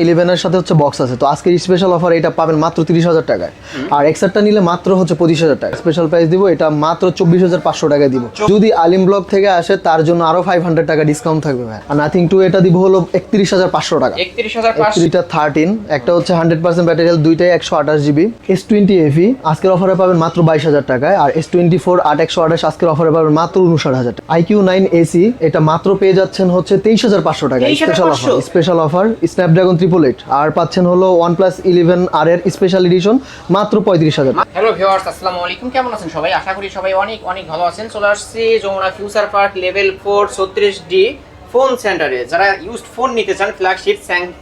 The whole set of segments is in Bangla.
ইলেভেনের সাথে হচ্ছে বক্স আছে। তো আজকের স্পেশাল অফার এটা পাবেন মাত্র তিরিশ হাজার টাকায়। আর এক্সারটা নিলে মাত্র হচ্ছে পঁচিশ হাজার টাকা। স্পেশাল প্রাইস দিব এটা মাত্র চব্বিশ হাজার পাঁচশো টাকায় দিব। যদি আলিম ব্লক থেকে আসে তার জন্য আরও ফাইভ হান্ড্রেড টাকা ডিসকাউন্ট থাকবে ভাই। আর নাথিং টু এটা দিব হলো একত্রিশ হাজার পাঁচশো টাকা। দুইটা থার্টিন একটা হচ্ছে হান্ড্রেড পার্সেন্ট ব্যাটারি দুইটাই একশো আঠাশ জিবি এস টোয়েন্টি এফি আজকের অফারে পাবেন মাত্র বাইশ হাজার টাকায়। আর এস টোয়েন্টি ফোর আট একশো আঠাশ আজকের অফারে পাবেন মাত্র উনষাট হাজার টাকা। আইকিউ নাইন এসি এটা মাত্র পেয়ে যাচ্ছেন হচ্ছে তেইশ হাজার পাঁচশো টাকা special offer special offer Snapdragon triple eight আর পাচ্ছেন হলো ওয়ান প্লাস ইলেভেন আর এর স্পেশাল এডিশন মাত্র পঁয়ত্রিশ হাজার। হ্যালো ভিউয়ার্স আসসালামু আলাইকুম। কেমন আছেন সবাই? আশা করি সবাই অনেক অনেক ভালো আছেন। চলে আসছি Jamuna future park level four ছত্রিশ ডি ফোন সেন্টারে যারা ইউজড ফোন নিতে চান ফ্ল্যাগশিপ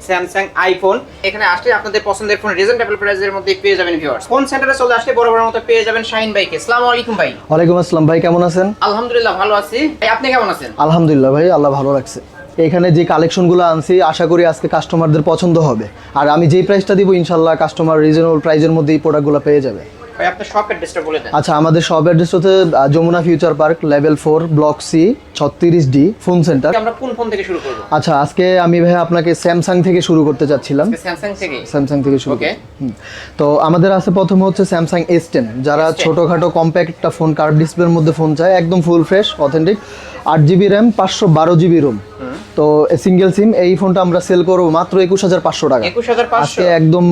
স্যামসাং আইফোন এখানে আসলে আপনাদের পছন্দের ফোন রিজনেবল প্রাইসের মধ্যে পেয়ে যাবেন ভিউয়ার্স ফোন সেন্টারে চলে আসলে বড় বড় মতো পেয়ে যাবেন শাহিন ভাইকে। আসসালামু আলাইকুম ভাই। ওয়ালাইকুম আসসালাম ভাই কেমন আছেন? আলহামদুলিল্লাহ ভালো আছি। ভাই আপনি কেমন আছেন? আলহামদুলিল্লাহ ভাই আল্লাহ ভালো রাখছে। এখানে যে কালেকশনগুলো আনছি আশা করি আজকে কাস্টমারদের পছন্দ হবে। আর আমি যেই প্রাইসটা দিব ইনশাল্লাহ কাস্টমার রিজনেবল প্রাইসের মধ্যে এই প্রোডাক্টগুলো পেয়ে যাবে। আচ্ছা আমাদের সব অ্যাড্রেস হচ্ছে Jamuna future park level four block C ছত্রিশ ডি ফোন সেন্টার আমরা কোন ফোন থেকে শুরু করব? আচ্ছা আজকে আমি ভাই আপনাকে স্যামসাং থেকে শুরু করতে চাচ্ছিলাম। স্যামসাং থেকে? স্যামসাং থেকে শুরু। তো আমাদের আছে প্রথমে হচ্ছে স্যামসাং এস টেন যারা S10 ছোটোখাটো কম্প্যাক্ট একটা ফোন কার্ভ ডিসপ্লের মধ্যে ফোন চায় একদম ফুল ফ্রেশ অথেন্টিক আট জিবি র্যাম পাঁচশো বারো জিবি রোম তো সিঙ্গেল সিম এই ফোনটা আমরা সেল করব মাত্র একুশ হাজার পাঁচশো টাকা। আজকে একদম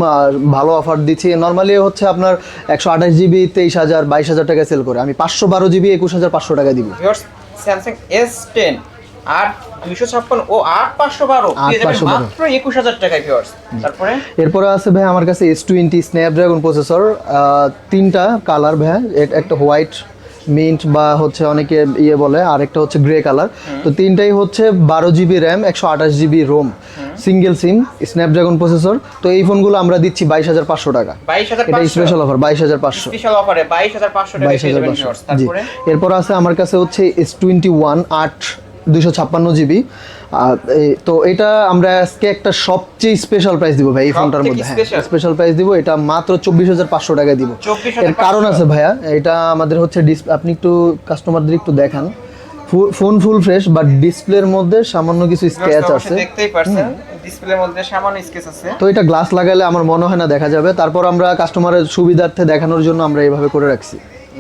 ভালো অফার দিচ্ছি। নর্মালি হচ্ছে আপনার একশো আঠাশ জিবি তেইশ হাজার বাইশ হাজার টাকা সেল করে। আমি পাঁচশো বারো জিবি একুশ হাজার পাঁচশো টাকা দিব। স্যামসাং এস টেন আট দুইশো ছাপ্পান্ন ও আট পাঁচশো বারো। আট পেয়ে যাবেন 512 মাত্র একুশ হাজার টাকায় ভিউয়ার্স তারপরে? এরপরে আছে ভাই আমার কাছে এস টোয়েন্টি স্ন্যাপড্রাগন প্রসেসর তিনটা কালার ভাই একটা হোয়াইট মিন্ট বা হচ্ছে অনেকে ইয়ে বলে আর একটা হচ্ছে গ্রে কালার তো তিনটাই হচ্ছে বারো জিবি র্যাম একশো আঠাশ GB ROM single SIM Snapdragon processor তো এই ফোনগুলো আমরা দিচ্ছি বাইশ হাজার পাঁচশো টাকা। এটা স্পেশাল অফার বাইশ হাজার পাঁচশো। বাইশ হাজার পাঁচশো জি। এরপর আছে আমার কাছে হচ্ছে এস টোয়েন্টি ওয়ান আট দুইশো ছাপ্পান্ন জিবি। তো এটা আমরা আজকে একটা সবচেয়ে স্পেশাল প্রাইস দিব ভাই এই ফোনটার মধ্যে হ্যাঁ। স্পেশাল প্রাইস দিব এটা মাত্র চব্বিশ হাজার পাঁচশো টাকা দিব। এর কারণ আছে ভাইয়া এটা আমাদের হচ্ছে আপনি একটু কাস্টমারদের একটু দেখান। ফোন ফুল ফ্রেশ বাট ডিসপ্লের মধ্যে সামান্য কিছু স্ক্র্যাচ আছে। দেখতেই পারছেন ডিসপ্লের মধ্যে সামান্য স্কেচ আছে। তো এটা গ্লাস লাগালে আমার মনে হয় না দেখা যাবে। তারপর আমরা কাস্টমারের সুবিধার্থে দেখানোর জন্য আমরা এইভাবে করে রাখছি।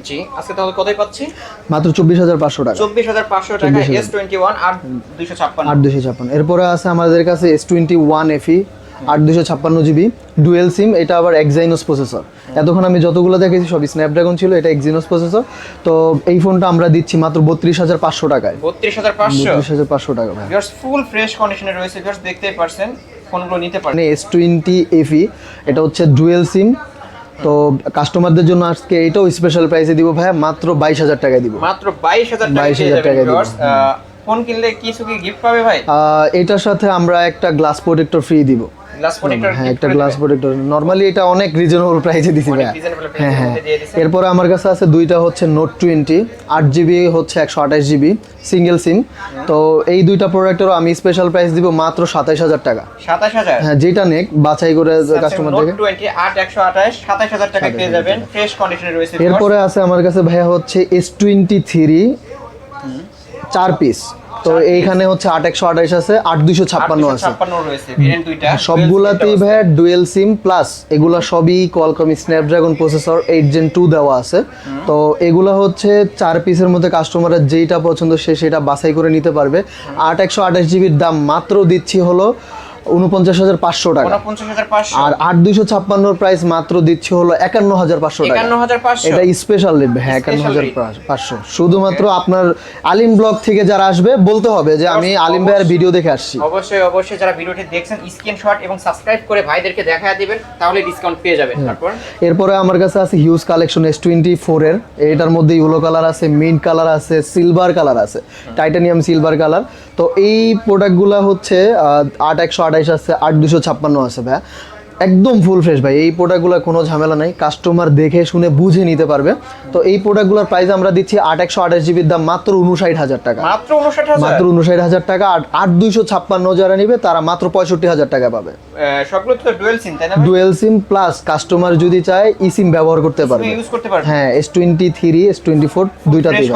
জি আজকে তাহলে কতই পাচ্ছি? মাত্র চব্বিশ হাজার পাঁচশো টাকা। চব্বিশ হাজার পাঁচশো টাকা এস টোয়েন্টি ওয়ান আর দুইশো ছাপ্পান্ন। আট দুশো ছাপ্পান্ন। এরপরে আছে আমাদের কাছে এস টোয়েন্টি ওয়ান এফি আট দুশো ছাপ্পান্ন জিবি ডুয়েল সিম এটা আবার এক্সাইনোস প্রসেসর এতক্ষণ আমি যতগুলো দেখেছি সব স্ন্যাপড্রাগন ছিল এটা এক্সিনোস প্রসেসর তো এই ফোনটা আমরা দিচ্ছি মাত্র বত্রিশ হাজার পাঁচশো টাকায়। বত্রিশ হাজার পাঁচশো? বত্রিশ হাজার পাঁচশো টাকা ফুল ফ্রেশ কন্ডিশনে রয়েছে। দেখতেই পারছেন ফোনগুলো নিতে পারেন এস টোয়েন্টি এফি এটা হচ্ছে ডুয়েল সিম তো কাস্টমারদের জন্য আজকে এটাও স্পেশাল প্রাইসে দিব ভাই মাত্র বাইশ হাজার টাকায় দিব। মাত্র বাইশ হাজার বাইশ 22,000 টাকায় দিব। ফোন কিনলে কিছু কি গিফট পাবে ভাই? এটার সাথে আমরা একটা গ্লাস প্রোটেক্টর ফ্রি দিব। গ্লাস প্রোটেক্টর হ্যাঁ একটা গ্লাস প্রোটেক্টর নর্মালি এটা অনেক রিজনেবল প্রাইসে দিছি ভাই হ্যাঁ হ্যাঁ। এরপরে আমার কাছে আছে দুইটা হচ্ছে নোট টোয়েন্টি আট জিবি হচ্ছে একশো আঠাশ জিবি সিঙ্গেল সিম তো এই দুইটা প্রোডাক্টেরও আমি স্পেশাল প্রাইস দিব মাত্র সাতাইশ হাজার টাকা। সাতাশ হাজার? হ্যাঁ যেটা নেক বাছাই করে কাস্টমার থেকে এরপরে আছে আমার কাছে ভাইয়া হচ্ছে এস টোয়েন্টি থ্রি চার পিস তো এইখানে হচ্ছে আট একশো আঠাশ আছে আট দুইশো ছাপ্পান্ন আছে। 856 রয়েছে ভেরিয়েন্ট দুইটা। সবগুলাতেই ভাইয়া ডুয়েল সিম প্লাস এগুলা সবই Qualcomm Snapdragon processor eight Gen two দেওয়া আছে। তো এগুলা হচ্ছে চার পিসের মধ্যে কাস্টমারের যেইটা পছন্দ সে সেটা বাছাই করে নিতে পারবে। আট একশো আঠাশ জিবির দাম মাত্র দিচ্ছি হলো উনপঞ্চাশ হাজার পাঁচশো টাকা। আর আট দুইশো ছাপ্পান্নর প্রাইস মাত্র দিচ্ছি হলো একান্ন হাজার পাঁচশো টাকা। এটা স্পেশাল হ্যাঁ একান্ন হাজার পাঁচশো। শুধুমাত্র আপনার আলিম ব্লগ থেকে যারা আসবে বলতে হবে যে আমি আলিম ভাইয়ের ভিডিও দেখে আসছি। অবশ্যই অবশ্যই যারা ভিডিওটি দেখছেন স্ক্রিনশট এবং সাবস্ক্রাইব করে ভাইদেরকে দেখা দিবেন তাহলে ডিসকাউন্ট পেয়ে যাবেন। তারপর? এরপরে আমার কাছে আছে হিউজ কালেকশন এস টোয়েন্টি ফোরের এটার মধ্যে ইউলো কালার আছে মিন্ট কালার আছে সিলভার কালার আছে। টাইটানিয়াম সিলভার কালার তো এই প্রোডাক্টগুলো হচ্ছে আট একশো আঠাইশ আছে আট দুশো ছাপ্পান্ন আছে ভাই একদম ফুল ফ্রেশ ভাই এই প্রোডাক্টগুলো কোনো ঝামেলা নাই কাস্টমার দেখে শুনে বুঝে নিতে পারবে। তো এই প্রোডাক্টগুলোর প্রাইস আমরা দিচ্ছি আট একশো আঠাশ জিবির দাম মাত্র উনষাট হাজার টাকা। মাত্র মাত্র উনষাট হাজার টাকা আর আট দুইশো ছাপ্পান্ন যারা নিবে তারা মাত্র পঁয়ষট্টি হাজার টাকা পাবে। সবগুলো তো ডুয়েল সিম তাই না ডুয়েল সিম প্লাস কাস্টমার যদি চায় ই সিম ব্যবহার করতে পারবে। ইউজ করতে পারবেন হ্যাঁ S twenty three S twenty four দুইটা। দিবে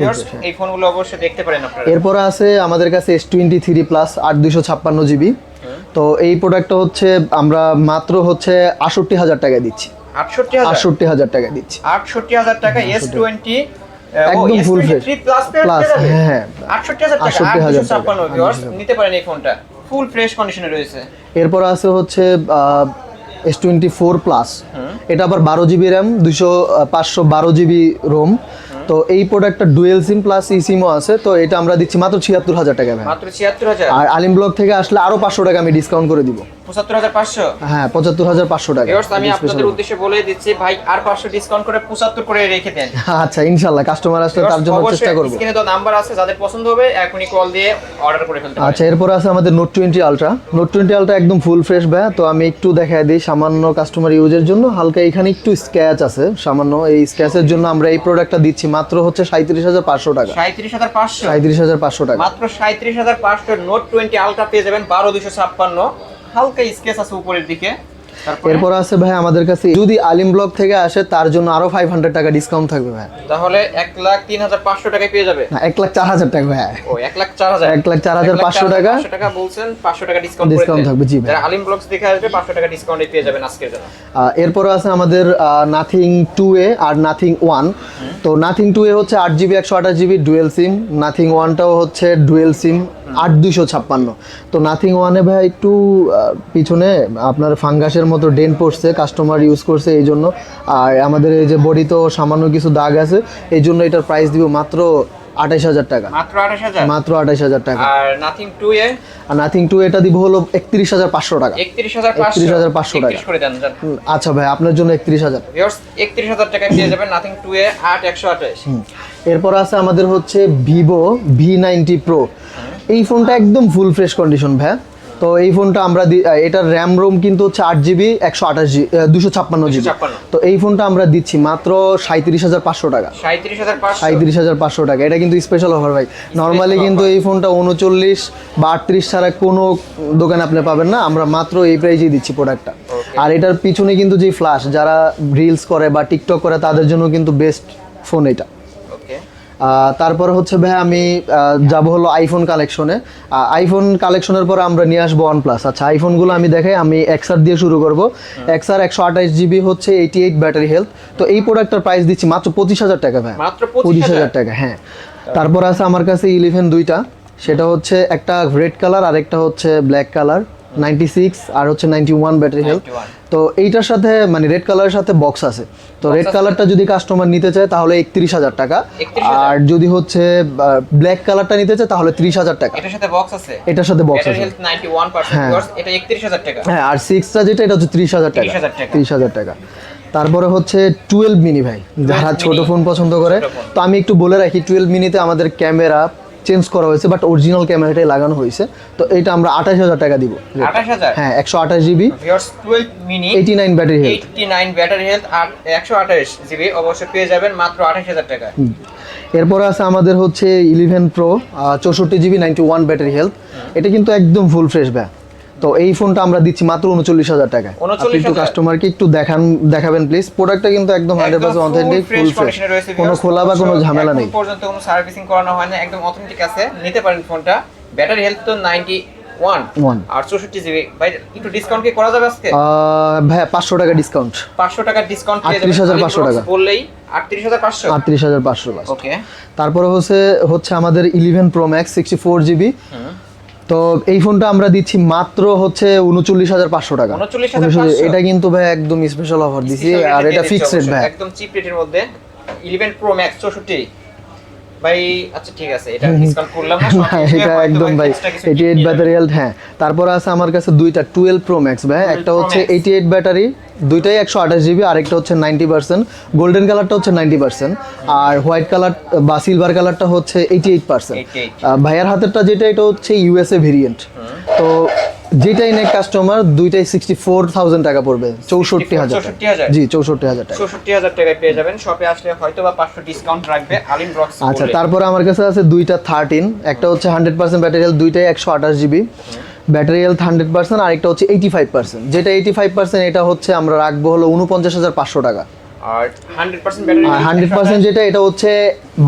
ভিউয়ার্স এই ফোনগুলো অবশ্যই দেখতে পারেন আপনারা। এরপরে আছে আমাদের কাছে এস টোয়েন্টি থ্রি প্লাস আট দুইশো ছাপ্পান্ন জিবি তো এই প্রোডাক্টটা হচ্ছে আমরা মাত্র হচ্ছে আটষট্টি হাজার টাকায় দিচ্ছি। আটষট্টি হাজার? আটষট্টি হাজার টাকায় দিচ্ছি। আটষট্টি হাজার টাকা এস টোয়েন্টি একদম full fresh। প্লাস হ্যাঁ। আটষট্টি হাজার টাকা। 68,000 আটশো ছাপ্পান্ন নিতে পারেন এই ফোনটা ফুল ফ্রেশ কন্ডিশনে রয়েছে। এরপর আছে হচ্ছে এস টোয়েন্টি ফোর প্লাস এটা আবার বারো জিবি র্যাম দুশো পাঁচশো বারো জিবি রোম তো এই প্রোডাক্টটা ডুয়েল সিম প্লাস ই সিমও আছে তো এটা আমরা দিচ্ছি মাত্র ছিয়াত্তর হাজার টাকা আর আলিম ব্লক থেকে আসলে আরও পাঁচশো টাকা আমি ডিসকাউন্ট করে দিব। হ্যাঁ পঁচাত্তর হাজার পাঁচশো টাকা। আমি আপনাদের উদ্দেশ্যে বলে দিচ্ছি ভাই আর পাঁচশো ডিসকাউন্ট করে পঁচাত্তর করে রেখে দেন। আচ্ছা ইনশাল্লাহ কাস্টমার আসলে তার জন্য চেষ্টা করব। স্ক্রিনে তো নাম্বার আছে যাদের পছন্দ হবে এখনই কল দিয়ে অর্ডার করে ফেলতে আচ্ছা এরপর আছে আমাদের Note twenty Ultra Note twenty Ultra একদম ফুল ফ্রেশ ব্যা তো আমি একটু দেখাই দিই সামান্য কাস্টমার ইউজের জন্য। হালকা এখানে একটু স্ক্র্যাচ আছে সামান্য এই স্ক্র্যাচের জন্য আমরা এই প্রোডাক্টটা দিচ্ছি। মাত্র হচ্ছে সাঁত্রিশ হাজার পাঁচশো টাকা। সাঁত্রিশ হাজার পাঁচশো? সাঁত্রিশ হাজার পাঁচশো টাকা। মাত্র সাঁত্রিশ হাজার পাঁচশো নোট টোয়েন্টি আলট্রা পেয়ে যাবেন বারো দুশো ছাপ্পান্ন। হালকা স্কেচ আছে উপরের দিকে। এরপর আছে ভাই আমাদের কাছে যদি আলিম ব্লক থেকে আসে তার জন্য আরও ফাইভ হান্ড্রেড টাকা ডিসকাউন্ট থাকবে ভাই। তাহলে এক লাখ তিন হাজার পাঁচশো টাকায় পেয়ে যাবে। না, এক লাখ চার হাজার টাকা ভাই। ও এক লাখ চার হাজার। এক লাখ চার হাজার পাঁচশো টাকা। টাকা বলছেন পাঁচশো টাকা ডিসকাউন্ট ডিসকাউন্ট থাকবে, জি ভাই। আলিম ব্লগস দেখে আসবে পাঁচশো টাকা ডিসকাউন্টে পেয়ে যাবেন আজকের জন্য। আহ, এরপরও আছে আমাদের নাথিং টু এ আর নাথিং ওয়ান তো নাথিং টু এ হচ্ছে আট জিবি একশো আঠাশ জিবি ডুয়েল সিম নাথিং ওয়ানটাও হচ্ছে ডুয়েল সিম আট দুইশো ছাপ্পান্ন। তো নাথিং ওয়ানে ভাই একটু পিছনে আপনার ফাঙ্গাসের মতো ডেন পড়ছে কাস্টমার ইউজ করছে এই জন্য। আর আমাদের এই যে বডি তো সামান্য কিছু দাগ আছে, এই জন্য এটার প্রাইস দিব মাত্র আঠাইশ হাজার টাকা। মাত্র আঠাশ হাজার? মাত্র আঠাইশ হাজার টাকা। আর নাথিং টু এ? আর নাথিং টু এটা দিব হলো একত্রিশ হাজার পাঁচশো টাকা। একত্রিশ হাজার হাজার পাঁচশো টাকা। করে দেন আচ্ছা ভাই আপনার জন্য একত্রিশ হাজার। একত্রিশ হাজার টাকা পেয়ে যাবেন নাথিং টু এ আট একশো আঠাশ এরপর আছে আমাদের হচ্ছে ভিভো ভি নাইনটি প্রো এই ফোনটা একদম ফুল ফ্রেশ কন্ডিশন ভাই তো এই ফোনটা আমরা এটার র্যাম রোম কিন্তু হচ্ছে আট জিবি একশো আঠাশ জিবি দুশো ছাপ্পান্ন জিবি তো এই ফোনটা আমরা দিচ্ছি মাত্র সাঁত্রিশ হাজার পাঁচশো টাকা। সাঁত্রিশ হাজার পাঁচশো। টাকা। এটা কিন্তু স্পেশাল অফার ভাই। নর্মালি কিন্তু এই ফোনটা উনচল্লিশ বা আটত্রিশ ছাড়া কোনো দোকানে আপনি পাবেন না। আমরা মাত্র এই প্রাইজেই দিচ্ছি প্রোডাক্টটা আর এটার পিছনে কিন্তু যে ফ্ল্যাশ যারা রিলস করে বা টিকটক করে তাদের জন্য কিন্তু বেস্ট ফোন এটা। তারপরে হচ্ছে ভাই আমি যাব হলো আইফোন কালেকশনে আইফোন কালেকশনের পর আমরা নিয়ে আসব ওয়ান প্লাস আচ্ছা আইফোনগুলো আমি দেখাই আমি এক্সআর দিয়ে শুরু করব। এক্সআর একশো আঠাশ জিবি হচ্ছে এইটি এইট ব্যাটারি হেলথ তো এই প্রোডাক্টটার প্রাইস দিচ্ছি মাত্র পঁচিশ হাজার টাকা ভাই। মাত্র পঁচিশ হাজার। টাকা হ্যাঁ। তারপর আছে আমার কাছে ইলেভেন দুইটা। সেটা হচ্ছে একটা রেড কালার আর একটা হচ্ছে ব্ল্যাক কালার নাইনটি সিক্স আর হচ্ছে নাইনটি ওয়ান ব্যাটারি হেলথ 91 তো এইটার সাথে মানে রেড কালারের সাথে বক্স আছে। তো রেড কালারটা যদি কাস্টমার নিতে চায় তাহলে একত্রিশ হাজার টাকা। আর যদি হচ্ছে ব্ল্যাক কালারটা নিতে চায় তাহলে ত্রিশ হাজার টাকা। এটার সাথে বক্স আছে? এটার সাথে বক্স আছে। হ্যাঁ। এটা একত্রিশ হাজার টাকা। হ্যাঁ আর সিক্সটা যেটা এটা হচ্ছে ত্রিশ হাজার টাকা। 30,000 ত্রিশ হাজার টাকা। তারপরে হচ্ছে টুয়েলভ মিনি ভাই। যারা ছোট ফোন পছন্দ করে। তো আমি একটু বলে রাখি টুয়েলভ মিনিতে আমাদের ক্যামেরা চেঞ্জ করা হয়েছে বাট অরিজিনাল ক্যামেরাটাই লাগানো হয়েছে। তো এটা আমরা আঠাশ হাজার টাকা দিব হ্যাঁ একশো আঠাশ GB. Eighty nine battery health eighty nine battery health আর একশো আঠাশ জিবি অবশ্যই পেয়ে যাবেন মাত্র আঠাশ হাজার টাকা। এরপরে আছে আমাদের হচ্ছে ইলেভেন প্রো চৌষট্টি GB ninety one battery health এটা কিন্তু একদম ফুল ফ্রেশ ব্যাগ তো এই ফোনটা আমরা দিচ্ছি মাত্র উনচল্লিশ হাজার টাকা আপনি 39,000 একটু কাস্টমারকে একটু দেখান দেখাবেন প্লিজ প্রোডাক্টটা কিন্তু একদম hundred percent authentic full fresh কোনো খোলা বা কোনো ঝামেলা নেই। পর্যন্ত কোনো সার্ভিসিং করানো হয় না একদম অথেন্টিক আছে। নিতে পারেন ফোনটা। ব্যাটারি হেলথ তো নাইনটি ভাইয়া পাঁচশো টাকা ডিসকাউন্ট পাঁচশো টাকা ডিসকাউন্ট পেয়ে 38,500 টাকা। বললেই আটত্রিশ হাজার পাঁচশো। আটত্রিশ হাজার পাঁচশো তারপরে হচ্ছে হচ্ছে আমাদের eleven Pro Max sixty four GB তো এই ফোনটা আমরা দিচ্ছি মাত্র হচ্ছে উনচল্লিশ হাজার পাঁচশো টাকা। এটা কিন্তু ভাই একদম স্পেশাল অফার দিছি আর এটা ফিক্সড ভাই। একদম চিপ রেটের মধ্যে। ইলেভেন প্রো ম্যাক্স চৌষট্টি। ভাই আচ্ছা ঠিক আছে এটা ডিসকাউন্ট করলাম না না, এটা একদম ভাই এইটি এইট ব্যাটারি হেলথ হ্যাঁ। তারপর আছে আমার কাছে দুইটা টুয়েলভ প্রো ম্যাক্স ভাই। একটা হচ্ছে Max। এইটি এইট ব্যাটারি দুইটাই একশো আঠাশ জিবি আর একটা হচ্ছে নাইনটি পার্সেন্ট গোল্ডেন কালারটা হচ্ছে নাইনটি পার্সেন্ট আর হোয়াইট কালার বা সিলভার কালারটা হচ্ছে এইটি এইট পার্সেন্ট ভাইয়ার হাতেরটা যেটা এটা হচ্ছে ইউএসএ ভেরিয়েন্ট তো যেটাই নেক কাস্টমার দুইটাই সিক্সটি ফোর থাউজেন্ড টাকা পড়বে। চৌষট্টি হাজার জি চৌষট্টি হাজার টাকা। চৌষট্টি হাজার টাকায় পেয়ে যাবেন। শপে আসলে হয়তো বা পাঁচশো ডিসকাউন্ট রাখবে আলিম ব্রক্স আচ্ছা তারপরে আমার কাছে আছে দুইটা থার্টিন একটা হচ্ছে হান্ড্রেড পার্সেন্ট ব্যাটারি দুইটাই একশো আঠাশ GB battery health hundred percent আর একটা হচ্ছে এইটি ফাইভ পার্সেন্ট যেটা এইটি ফাইভ পার্সেন্ট এটা হচ্ছে আমরা রাখব হলো উনপঞ্চাশ হাজার পাঁচশো টাকা। আর হান্ড্রেড পার্সেন্ট ব্যাটারি আর হান্ড্রেড পার্সেন্ট যেটা এটা হচ্ছে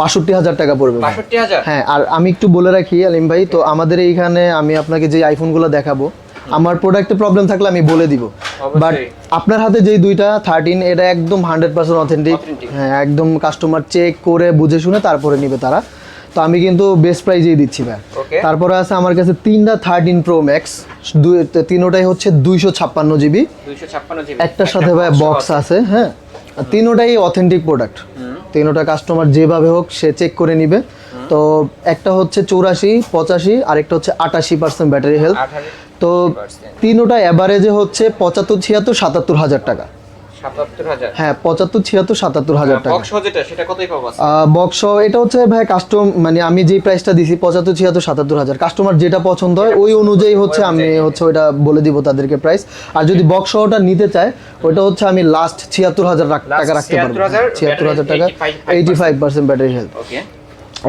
বাষট্টি হাজার টাকা পড়বে। ভাই। বাষট্টি হাজার? হ্যাঁ আর আমি একটু বলে রাখি আলিম ভাই তো আমাদের এইখানে আমি আপনাকে যে আইফোনগুলো দেখাবো আমার প্রোডাক্টে প্রবলেম থাকলে আমি বলে দিব। বাট আপনার হাতে যেই দুইটা থার্টিন এটা একদম হান্ড্রেড পার্সেন্ট অথেন্টিক হ্যাঁ একদম কাস্টমার চেক করে বুঝে শুনে তারপরে নিবে তারা। তো আমি কিন্তু বেস্ট প্রাইজেই দিচ্ছি ভাই। তারপরে আছে আমার কাছে তিনটা থার্টিন প্রো ম্যাক্স তিনোটাই হচ্ছে দুইশো ছাপ্পান্ন জিবি দুইশো ছাপ্পান্ন জিবি একটার সাথে ভাই বক্স আছে হ্যাঁ। তিনোটাই অথেন্টিক প্রোডাক্ট তিনোটা কাস্টমার যেভাবে হোক সে চেক করে নিবে। তো একটা হচ্ছে চৌরাশি পঁচাশি আরেকটা হচ্ছে আটাশি পার্সেন্ট ব্যাটারি হেলথ তো তিনোটা অ্যাভারেজে হচ্ছে পঁচাত্তর ছিয়াত্তর সাতাত্তর হাজার টাকা। হ্যাঁ পঁচাত্তর ছিয়াত্তর সাতাত্তর হাজার টাকা। বক্স এটা হচ্ছে ভাই কাস্টম মানে আমি যেই প্রাইসটা দিছি পঁচাত্তর ছিয়াত্তর সাতাত্তর হাজার। কাস্টমার যেটা পছন্দ হয় ওই অনুযায়ী হচ্ছে আমি হচ্ছে ওইটা বলে দিব তাদেরকে প্রাইস আর যদি বক্স ওটা নিতে চায় ওটা হচ্ছে আমি লাস্ট ছিয়াত্তর হাজার টাকা রাখতে পারব। ছিয়াত্তর হাজার টাকা eighty five percent battery health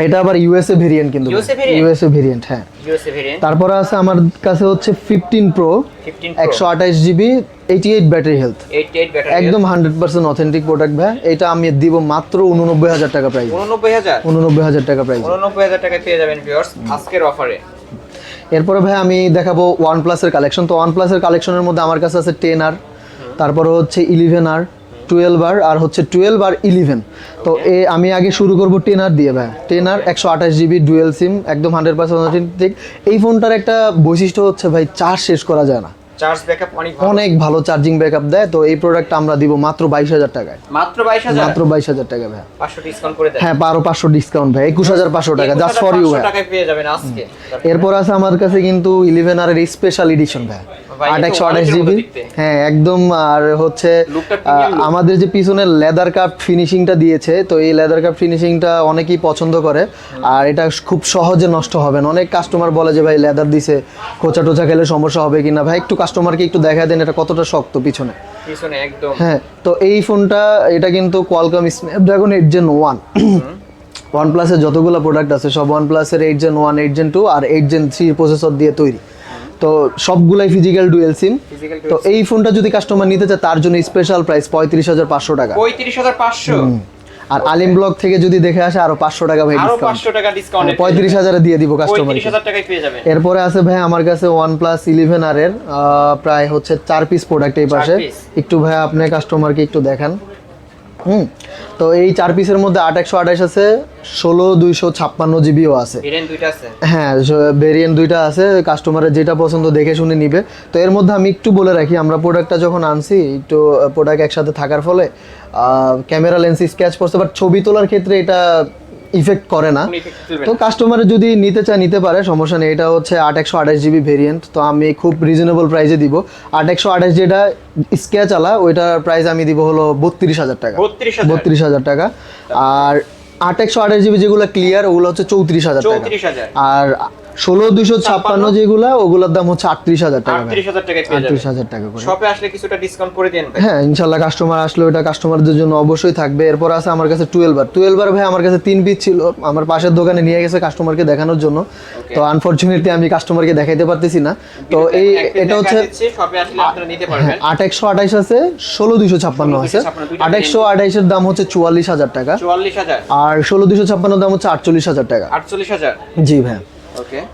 এটা আবার ইউএসএ ভেরিয়েন্ট কিন্তু? ইউএসএ ভেরিয়েন্ট হ্যাঁ। ইউএসএ ভেরিয়েন্ট তারপরে আছে আমার কাছে হচ্ছে ফিফটিন প্রো একশো আঠাশ GB eighty eight battery health একদম হান্ড্রেড পার্সেন্ট অথেন্টিক প্রোডাক্ট ভাই। এটা আমি দিব মাত্র উননব্বই হাজার টাকা প্রাইস উননব্বই হাজার? উননব্বই হাজার টাকা প্রাইস উননব্বই হাজার টাকায় পেয়ে যাবেন ভিউয়ার্স আজকের অফারে এরপরে ভাই আমি দেখাবো ওয়ান প্লাসের কালেকশন তো ওয়ান প্লাসের কালেকশনের মধ্যে আমার কাছে আছে টেন আর তারপরে হচ্ছে ইলেভেন আর টুয়েলভ আর আর হচ্ছে টুয়েলভ আর ইলেভেন তো এ আমি আগে শুরু করব টেন আর দিয়ে ভাই। টেন আর একশো আঠাশ জিবি ডুয়েল সিম একদম হান্ড্রেড পার্সেন্ট অথেন্টিক এই ফোনটার একটা বৈশিষ্ট্য হচ্ছে ভাই চার্জ শেষ করা যায় না। চার্জ ব্যাকআপ অনেক ভালো। অনেক ভালো চার্জিং ব্যাকআপ দেয়। তো এই প্রোডাক্ট আমরা দিব মাত্র বাইশ হাজার টাকায়। মাত্র বাইশ হাজার? মাত্র বাইশ হাজার টাকা ভাই। ডিসকাউন্ট করে হ্যাঁ বারো পাঁচশো ডিসকাউন্ট ভাই। একুশ হাজার পাঁচশো টাকা জাস্ট ফর ইউ ভাই। টাকায় পেয়ে যাবেন আজকে। এরপর আছে আমার কাছে কিন্তু ইলেভেন আর স্পেশাল এডিশন ভাই, আট জিবি। হ্যাঁ একদম আর হচ্ছে। আমাদের যে পিছনের লেদার কাপ ফিনিশিংটা দিয়েছে তো এই লেদার কাপ ফিনিশিংটা অনেকেই পছন্দ করে। আর এটা খুব সহজে নষ্ট হবে না। অনেক কাস্টমার বলে যে ভাই লেদার দিছে খোঁচা টোচা খেলে সমস্যা হবে কিনা? ভাই একটু কাস্টমারকে একটু দেখা দেন এটা কতটা শক্ত পিছনে। পিছনে একদম। হ্যাঁ তো এই ফোনটা এটা কিন্তু Qualcomm Snapdragon eight Gen one one প্লাসের যতগুলো প্রোডাক্ট আছে সব ওয়ান প্লাসের eight Gen one eight Gen two আর এইট জেন থ্রি প্রসেসর দিয়ে তৈরি। তো সবগুলাই ফিজিক্যাল ডুয়েল সিম তো এই ফোনটা যদি কাস্টমার নিতে চায় তার জন্য স্পেশাল প্রাইস পঁয়ত্রিশ হাজার পাঁচশো টাকা। পঁয়ত্রিশ হাজার পাঁচশো? আর আলিম ব্লক থেকে যদি দেখে আসে আরও পাঁচশো টাকা ভাই ডিসকাউন্ট ডিসকাউন্ট পঁয়ত্রিশ হাজারে দিয়ে দিব কাস্টমার এরপরে আছে ভাই আমার কাছে ওয়ান প্লাস ইলেভেন আর এর প্রায় হচ্ছে চার পিস প্রোডাক্ট এই পাশে। একটু ভাই আপনি কাস্টমারকে একটু দেখান। হুম। তো এই চার পিসের মধ্যে আট একশো আঠাশ আছে ষোলো দুইশো ছাপ্পান্ন জিবিও আছে। হ্যাঁ ভেরিয়েন্ট দুইটা আছে কাস্টমারের যেটা পছন্দ দেখে শুনে নিবে। তো এর মধ্যে আমি একটু বলে রাখি আমরা প্রোডাক্টটা যখন আনছি একটু প্রোডাক্ট একসাথে থাকার ফলে ক্যামেরা লেন্স স্ক্যাচ পড়ছে বাট ছবি তোলার ক্ষেত্রে এটা ইফেক্ট করে না। তো। কাস্টমার যদি নিতে চায় নিতে পারে সমস্যা নেই। এটা হচ্ছে আট একশো আঠাশ জিবি ভেরিয়েন্ট তো আমি খুব রিজনেবল প্রাইসে দিব। আট একশো আঠাশ যেটা স্কেচ আলা ওইটার প্রাইস আমি দিব হলো বত্রিশ হাজার টাকা। বত্রিশ হাজার। টাকা। আর আট একশো আঠাশ জিবি যেগুলো ক্লিয়ার ওগুলো হচ্ছে চৌত্রিশ হাজার টাকা। আর ষোলো দুশো ছাপ্পান্ন যেগুলা ওগুলোর দাম হচ্ছে আটত্রিশ হাজার টাকা আটত্রিশ হাজার টাকা করে। শপে আসলে কিছুটা ডিসকাউন্ট করে দেন হ্যাঁ ইনশাল্লাহ কাস্টমার আসলে ওটা কাস্টমারদের জন্য অবশ্যই থাকবে। এরপর আছে আমার কাছে টুয়েলভ আর টুয়েলভ আর ভাই আমার কাছে তিন পিস ছিল। আমার পাশের দোকানে নিয়ে গেছে কাস্টমারকে দেখানোর জন্য। তো আনফরচুনেটলি আমি কাস্টমারকে দেখাইতে পারতেছি না। তো এই এটা হচ্ছে হ্যাঁ আট একশো আঠাইশ আছে ষোলো দুশো ছাপ্পান্ন আছে। 16,256 আট একশো আঠাইশের দাম হচ্ছে চুয়াল্লিশ হাজার টাকা। চুয়াল্লিশ হাজার। আর ষোলো দুশো ছাপ্পান্ন দাম হচ্ছে আটচল্লিশ হাজার টাকা। আটচল্লিশ হাজার। জি ভাই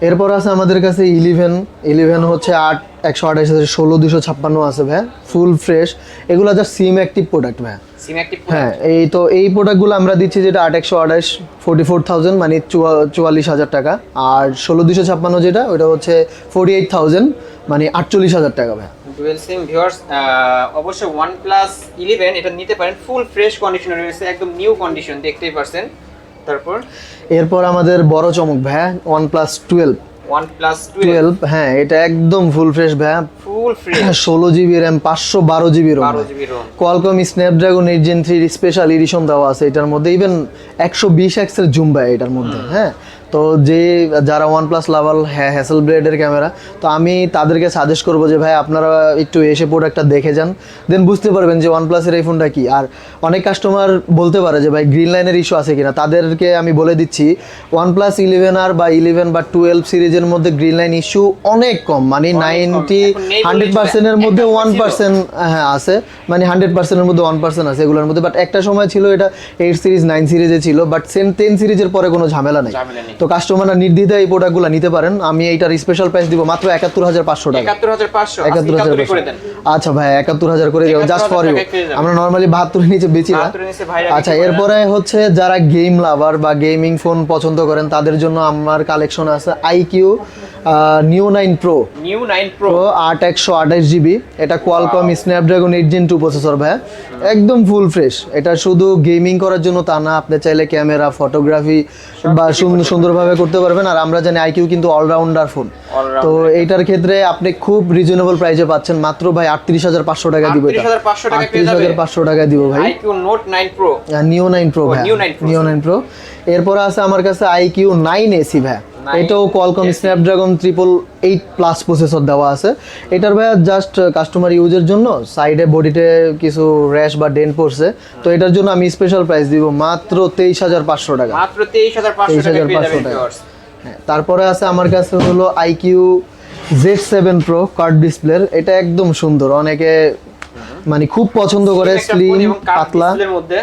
এরপর আছে আমাদের কাছে ইলেভেন ইলেভেন হচ্ছে আট একশো আঠাশ আছে ষোলো দুশো ছাপ্পান্ন আছে ভাই ফুল ফ্রেশ এগুলো জাস্ট সিম অ্যাক্টিভ প্রোডাক্ট ভাই। অ্যাক্টিভ হ্যাঁ এই তো এই প্রোডাক্টগুলো আমরা দিচ্ছি যেটা আট একশো আঠাশ ফোর্টি ফোর থাউজেন্ড মানে চুয়া- চুয়াল্লিশ হাজার টাকা। আর ষোলো দুশো ছাপ্পান্ন যেটা ওটা হচ্ছে ফোর্টি এইট থাউজেন্ড মানে আটচল্লিশ হাজার টাকা ভাই। ডুয়েল সিম ভিউয়ার্স অবশ্যই ওয়ান প্লাস ইলেভেন এটা নিতে পারেন। ফুল ফ্রেশ কন্ডিশনে রয়েছে একদম নিউ কন্ডিশন দেখতেই পারছেন। তারপর? এরপর আমাদের বড় চমক ভ্যা OnePlus twelve OnePlus twelve হ্যাঁ এটা একদম ফুল ফ্রেশ ভাই ফুল ফ্রেশ ষোলো জিবি র্যাম পাঁচশো বারো জিবি রোম বারো GB ROM Qualcomm Snapdragon eight Gen থ্রির স্পেশাল এডিশন দেওয়া আছে এটার মধ্যে ইভেন একশো বিশ এক্সের জুম ভাই এটার মধ্যে হ্যাঁ। তো যে যারা ওয়ান প্লাস লাভাল হ্যাঁ হ্যাসেল ব্লেডের ক্যামেরা তো আমি তাদেরকে সাজেস্ট করব যে ভাই আপনারা একটু এসে প্রোডাক্টটা দেখে যান। দেন বুঝতে পারবেন যে ওয়ান প্লাসের এই ফোনটা কি। আর অনেক কাস্টমার বলতে পারে যে ভাই গ্রিন লাইনের ইস্যু আছে কিনা। তাদেরকে আমি বলে দিচ্ছি ওয়ান প্লাস ইলেভেন আর বা ইলেভেন বা টুয়েলভ সিরিজের মধ্যে গ্রিন লাইন ইস্যু অনেক কম। মানে নাইনটি হান্ড্রেড পার্সেন্টের মধ্যে ওয়ান পার্সেন্ট হ্যাঁ আছে। মানে হান্ড্রেড পার্সেন্টের মধ্যে ওয়ান পার্সেন্ট আছে এগুলোর মধ্যে। বাট একটা সময় ছিল এটা এইট সিরিজ নাইন সিরিজে ছিল। বাট সেম টেন সিরিজের পরে কোনো ঝামেলা নেই। ঝামেলা নেই। তো কাস্টমাররা নির্দ্বিধায় এই প্রোডাক্টগুলো নিতে পারেন। আমি এইটার স্পেশাল প্রাইস দিব মাত্র একাত্তর হাজার পাঁচশো টাকা। একাত্তর হাজার পাঁচশো। একাত্তর হাজার করে দেন। আচ্ছা ভাই একাত্তর হাজার করে দেবো জাস্ট 71,000 ফর ইউ। আমরা নর্মালি বাহাত্তরের নিচে বেচি না। 72 এর নিচে ভাইরা আচ্ছা। এরপরে হচ্ছে যারা গেম লাভার বা গেমিং ফোন পছন্দ করেন তাদের জন্য আমার কালেকশন আছে iQOO Neo nine Pro Neo nine Pro আট একশো আঠাশ জিবি এটা Qualcomm Snapdragon eight Gen two processor ভাই একদম ফুল ফ্রেশ এটা শুধু গেমিং করার জন্য তা না আপনি চাইলে ক্যামেরা ফটোগ্রাফি বা সুন্দর সুন্দরভাবে করতে পারবেন। আর আমরা জানি আইকিউ কিন্তু অলরাউন্ডার ফোন তো এইটার ক্ষেত্রে আপনি খুব রিজনেবল প্রাইসে পাচ্ছেন। মাত্র ভাই আটত্রিশ হাজার পাঁচশো টাকা দিব এটা। 38,500 টাকায় পেয়ে আটত্রিশ হাজার পাঁচশো টাকা দিব ভাই। Note nine Pro Neo nine Pro ভাই Neo 9 Pro, Neo nine Pro এরপর আছে আমার কাছে আইকিউ নাইন এসি ভাই এটাও Qualcomm Snapdragon triple eight plus processor দেওয়া আছে। এটার ভাই জাস্ট কাস্টমার ইউজের জন্য সাইডে বডিতে কিছু র্যাশ বা ডেন্ট পড়ছে। তো এটার জন্য আমি স্পেশাল প্রাইস দিব মাত্র তেইশ হাজার পাঁচশো টাকা। মাত্র তেইশ হাজার পাঁচশো টাকা 23,500 টাকা। হ্যাঁ, তারপরে আছে আমার কাছে হলো iQOO Z seven Pro curved ডিসপ্লের এটা একদম সুন্দর অনেকে মানে খুব পছন্দ করে স্লিম পাতলা। মধ্যে।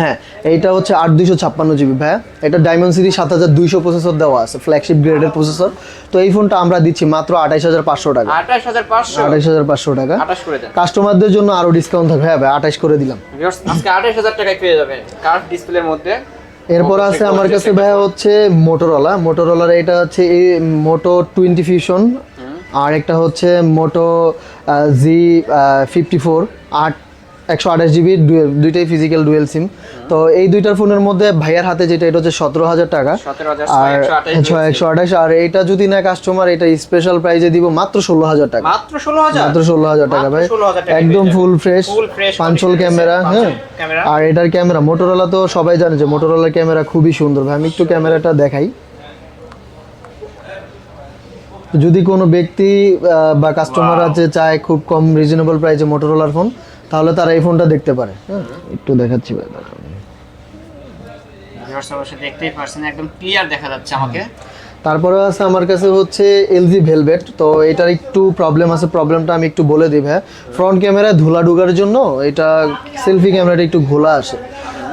হ্যাঁ এইটা হচ্ছে আট দুইশো ছাপ্পান্ন জিবি ভাই এটা ডায়মন্ড সিটি সাত হাজার দুইশো প্রসেসর দেওয়া আছে ফ্ল্যাগশিপ গ্রেডের প্রসেসর তো এই ফোনটা আমরা দিচ্ছি মাত্র আঠাইশ হাজার পাঁচশো টাকা। আঠাশ হাজার পাঁচশো। আঠাইশ হাজার পাঁচশো টাকা। কাস্টমারদের জন্য আরও ডিসকাউন্ট থাকবে হ্যাঁ ভাই আঠাইশ করে দিলাম। আজকে আঠাশ হাজার টাকায় পেয়ে যাবেন কার্ভ ডিসপ্লের মধ্যে। এরপর আছে আমার কাছে ভাইয়া হচ্ছে মোটোরোলা মোটোরোলার এটা হচ্ছে এই মোটো টোয়েন্টি ফিউশন আর একটা হচ্ছে মোটো জি ফিফটি ফোর আট একশো আঠাশ জিবি দুইটাই ফিজিক্যাল ডুয়েল সিম তো এই দুইটার ফোনের মধ্যে ভাইয়ার হাতে যেটা এটা হচ্ছে সতেরো হাজার টাকা। আর একশো আঠাশ ছয় একশো আঠাশ। আর এটা যদি না কাস্টমার এটা স্পেশাল প্রাইজে দিব মাত্র ষোলো হাজার টাকা। মাত্র ষোলো হাজার? মাত্র ষোলো হাজার টাকা ভাই। মাত্র 16,000 টাকায় একদম ফুল ফ্রেশ পাঞ্চল ক্যামেরা হ্যাঁ। আর এটার ক্যামেরা মোটরোলা তো সবাই জানে যে মোটরোলার ক্যামেরা খুবই সুন্দর ভাই। আমি একটু ক্যামেরাটা দেখাই। যদি কোনো ব্যক্তি বা কাস্টমার আছে চায় খুব কম রিজনেবল প্রাইসে মোটোরোলার ফোন তাহলে তারা এই ফোনটা দেখতে পারে। হ্যাঁ একটু দেখাচ্ছি ভাই। দেখতেই পারছেন একদম ক্লিয়ার দেখা যাচ্ছে আমাকে। তারপরে আছে আমার কাছে হচ্ছে এলজি ভেলভেট তো এটার একটু প্রবলেম আছে প্রবলেমটা আমি একটু বলে দিই হ্যাঁ ফ্রন্ট ক্যামেরায় ধুলা ঢুকার জন্য এটা সেলফি ক্যামেরাটা একটু ঘোলা আসে।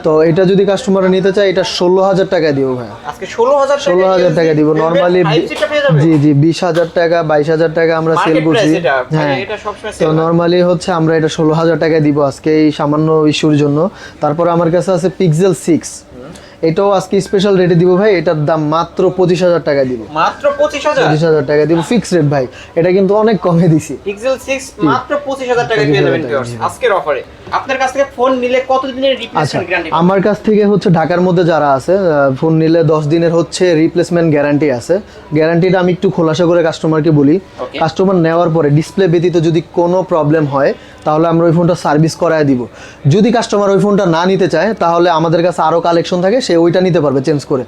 তো এটা যদি কাস্টমাররা নিতে চায় এটা ষোলো হাজার টাকা দিব ভাই। আজকে ষোলো হাজার ষোলো হাজার টাকা দিব। নর্মালি জি জি বিশ হাজার টাকা বাইশ হাজার টাকা আমরা সেল করছি। হ্যাঁ। তো নরমালি নর্মালি হচ্ছে আমরা এটা ষোলো হাজার টাকা দিব আজকে এই সামান্য ইস্যুর জন্য। তারপর আমার কাছে আছে পিক্সেল সিক্স এটাও আজকে স্পেশাল রেটে দিব ভাই এটার দাম মাত্র পঁচিশ হাজার টাকা দিব। মাত্র পঁচিশ হাজার? পঁচিশ হাজার টাকা দিব ফিক্স রেট ভাই এটা কিন্তু অনেক কমে দিছি। পিক্সেল সিক্স মাত্র পঁচিশ হাজার পেয়ে যাবেন আজকের অফারে আপনার কাছ থেকে ফোন নিলে কত দিনের আচ্ছা রিপ্লেসমেন্ট গ্যারান্টি আমার কাছ থেকে হচ্ছে ঢাকার মধ্যে যারা আছে ফোন নিলে দশ দিনের হচ্ছে রিপ্লেসমেন্ট গ্যারান্টি আছে। গ্যারান্টিটা আমি একটু খোলাসা করে কাস্টমারকে বলি। কাস্টমার নেওয়ার পরে ডিসপ্লে ব্যতীত যদি কোনো প্রবলেম হয় তাহলে আমরা ওই ফোনটা সার্ভিস করায় দিব। যদি কাস্টমার ওই ফোনটা না নিতে চায় তাহলে আমাদের কাছে আরও কালেকশন থাকে সে ওইটা নিতে পারবে চেঞ্জ করে।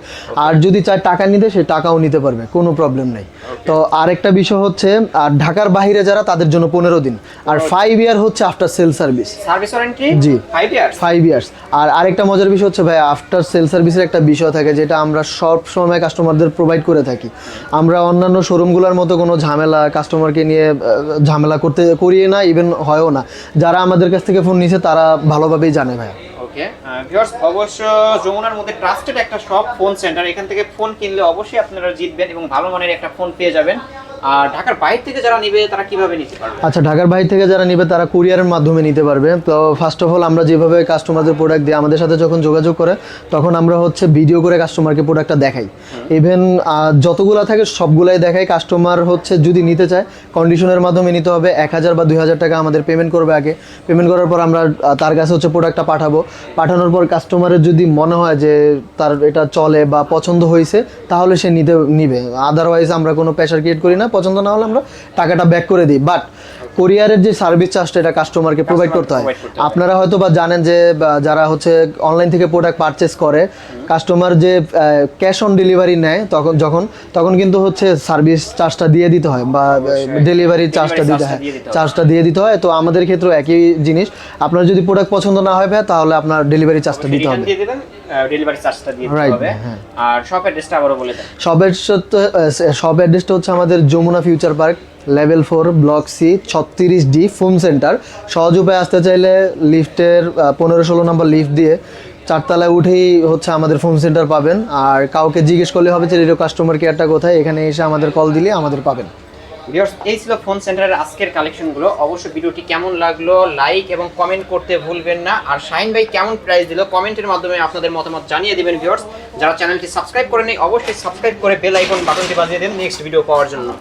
আর যদি চায় টাকা নিতে সে টাকাও নিতে পারবে কোনো প্রবলেম নেই। তো আরেকটা বিষয় হচ্ছে আর ঢাকার বাইরে যারা তাদের জন্য পনেরো দিন। আর ফাইভ ইয়ার হচ্ছে আফটার সেল সার্ভিস সার্ভিস জি। ফাইভ ইয়ার্স ফাইভ ইয়ার্স আর আরেকটা মজার বিষয় হচ্ছে ভাই আফটার সেল সার্ভিসের একটা বিষয় থাকে যেটা আমরা সব সময় কাস্টমারদের প্রোভাইড করে থাকি। আমরা অন্যান্য শোরুমগুলোর মতো কোনো ঝামেলা কাস্টমারকে নিয়ে ঝামেলা করতে করিয়ে না ইভেন হয়ও না। যারা আমাদের কাছ থেকে ফোন নিছে তারা ভালোভাবেই জানে ভাইয়া। ওকে ভিউয়ার্স অবশ্য যমুনার মধ্যে ট্রাস্টেড একটা শপ ফোন সেন্টার এখান থেকে ফোন কিনলে অবশ্যই আপনারা জিতবেন এবং ভালো মানের একটা ফোন পেয়ে যাবেন। আর ঢাকার বাইরে থেকে যারা নেবে তারা কীভাবে নিতে পারবে? আচ্ছা ঢাকার বাইরে থেকে যারা নিবে তারা কুরিয়ারের মাধ্যমে নিতে পারবে। তো ফার্স্ট অফ অল আমরা যেভাবে কাস্টমারদের প্রোডাক্ট দিই আমাদের সাথে যখন যোগাযোগ করে তখন আমরা হচ্ছে ভিডিও করে কাস্টমারকে প্রোডাক্টটা দেখাই। ইভেন যতগুলা থাকে সবগুলাই দেখাই। কাস্টমার হচ্ছে যদি নিতে চায় কন্ডিশনের মাধ্যমে নিতে হবে। এক হাজার বা দুই হাজার টাকা আমাদের পেমেন্ট করবে আগে। পেমেন্ট করার পর আমরা তার কাছে হচ্ছে প্রোডাক্টটা পাঠাবো। পাঠানোর পর কাস্টমারের যদি মনে হয় যে তার এটা চলে বা পছন্দ হয়েছে, তাহলে সে নিতে, নিবে। আদারওয়াইজ আমরা কোনো প্রেশার ক্রিয়েট করি না। পছন্দ না হলে আমরা টাকাটা ব্যাক করে দিই। বাট কোরিয়ারের যে সার্ভিস চার্জটা এটা কাস্টমারকে প্রোভাইড করতে হয়। আপনারা হয়তো বা জানেন যে যারা হচ্ছে অনলাইন থেকে প্রোডাক্ট পারচেস করে কাস্টমার যে ক্যাশ অন ডেলিভারি নেয় তখন যখন তখন কিন্তু হচ্ছে সার্ভিস চার্জটা দিয়ে দিতে হয় বা ডেলিভারি চার্জটা দিতে হয়। চার্জটা দিয়ে দিতে হয়। তো আমাদের ক্ষেত্রেও একই জিনিস। আপনার যদি প্রোডাক্ট পছন্দ না হয় ভাই তাহলে আপনার ডেলিভারি চার্জটা দিতে হবে। ডেলিভারি চার্জটা দিয়ে দিতে হবে। হ্যাঁ। আর শপ অ্যাড্রেসটা আবারও বলে দেন। সবের সাথে সব অ্যাড্রেসটা হচ্ছে আমাদের Jamuna future park level four block C, ছত্রিশ ডি ফোন সেন্টার। সহজ উপায় আসতে চাইলে লিফটের পনেরো ষোলো নম্বর লিফট দিয়ে চারতলায় উঠেই হচ্ছে আমাদের ফোন সেন্টার পাবেন। আর কাউকে জিজ্ঞেস করলে হবে যে রেডিও কাস্টমার কেয়ারটা কোথায়? এখানে এসে আমাদের কল দিলে আমাদের পাবেন। এই ছিল ফোন সেন্টারের আজকের কালেকশনগুলো। অবশ্যই ভিডিওটি কেমন লাগল, লাইক এবং কমেন্ট করতে ভুলবেন না। আর শাইন ভাই কেমন প্রাইস দিল, কমেন্টের মাধ্যমে আপনাদের মতামত জানিয়ে দিবেন, ভিউয়ার্স। যারা চ্যানেলটি সাবস্ক্রাইব করে নেই অবশ্যই সাবস্ক্রাইব করে বেল আইকন বাটনটি বাজিয়ে দেন নেক্সট ভিডিও পাওয়ার জন্য।